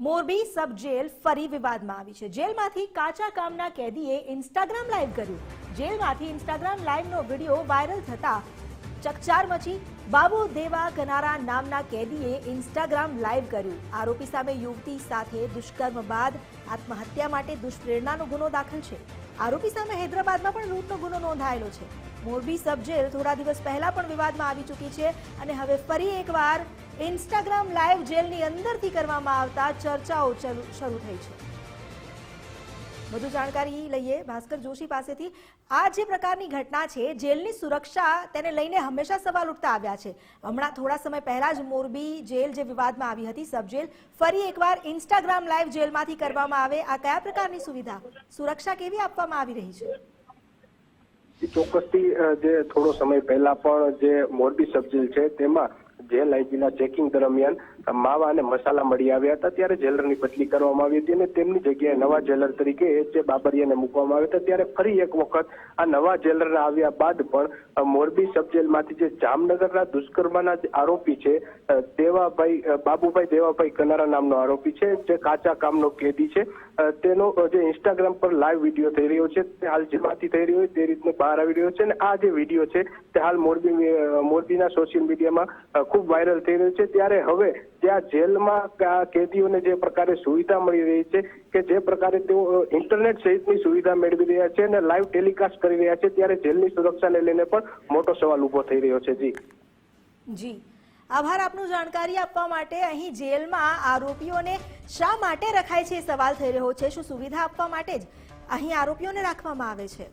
મોરબી સબ jail ફરી વિવાદમાં આવી છે. જેલમાંથી કાચા કામના કેદીએ ઇન્સ્ટાગ્રામ લાઈવ કર્યું. જેલમાંથી ઇન્સ્ટાગ્રામ લાઈવનો વીડિયો વાયરલ થતા ચકચાર મચી બાબુ દેવા કનારા નામના કેદીએ ઇન્સ્ટાગ્રામ લાઈવ કર્યું. આરોપી સામે યુવતી સાથે દુષ્કર્મ બાદ આત્મહત્યા માટે દુષ્પ્રેરણાનો ગુનો દાખલ છે. આરોપી સામે હૈદરાબાદમાં પણ લૂંટનો ગુનો નોંધાયેલો છે. મોરબી સબ જેલ થોડા દિવસ પહેલા પણ વિવાદમાં આવી ચૂકી છે અને હવે ફરી એકવાર ઇન્સ્ટાગ્રામ લાઈવ જેલની અંદરથી કરવામાં આવતા ચર્ચાઓ શરૂ થઈ છે. વધુ જાણકારી લઈએ ભાસ્કર જોશી પાસેથી. આ જે પ્રકારની ઘટના છે, જેલની સુરક્ષા તેને લઈને હંમેશા સવાલ ઉઠતા આવ્યા છે. હમણાં થોડા સમય પહેલા જ મોરબી જેલ જે વિવાદમાં આવી હતી સબ જેલ ફરી એકવાર ઇન્સ્ટાગ્રામ લાઈવ જેલમાંથી કરવામાં આવે. આ કયા પ્રકારની સુવિધા? સુરક્ષા કેવી આપવામાં આવી રહી છે? ચોક્કસથી જે થોડો સમય પહેલા પણ જે મોરબી સબ જેલ છે, તેમાં જેલ આઈજીના ચેકિંગ દરમિયાન માવા અને મસાલા મળી આવ્યા હતા, ત્યારે જેલરની બદલી કરવામાં આવી હતી અને તેમની જગ્યાએ નવા જેલર તરીકે એચ જે બાબરિયાને મૂકવામાં આવ્યા હતા, ત્યારે ફરી એક વખત આ નવા જેલરના આવ્યા બાદ પણ મોરબી સબ જેલમાંથી જે જામનગરના દુષ્કર્મના આરોપી છે દેવાભાઈ બાબુભાઈ દેવાભાઈ કનારા નામનો આરોપી છે, જે કાચા કામનો કેદી છે તેનો જે ઇન્સ્ટાગ્રામ પર લાઈવ વીડિયો થઈ રહ્યો છે, તે હાલ જેમાંથી થઈ રહ્યો તે રીતનો બહાર આવી રહ્યો છે અને આ જે વીડિયો છે, તે હાલ મોરબી મોરબીના સોશિયલ મીડિયામાં ખૂબ વાયરલ થઈ રહ્યો છે. ત્યારે હવે ત્યાં જેલમાં કેદીઓને જે પ્રકારે સુવિધા મળી રહી છે કે જે પ્રકારે તેઓ ઇન્ટરનેટ સહિતની સુવિધા મેળવી રહ્યા છે અને લાઈવ ટેલિકાસ્ટ કરી રહ્યા છે, ત્યારે જેલની સુરક્ષાને લઈને પણ મોટો સવાલ ઊભો થઈ રહ્યો છે. જી. જી. આભાર આપનું જાણકારી આપવા માટે. અહીં જેલમાં આરોપીઓને શા માટે રખાય છે સવાલ થઈ રહ્યો છે? શું સુવિધા આપવા માટે જ અહીં આરોપીઓને રાખવામાં આવે છે?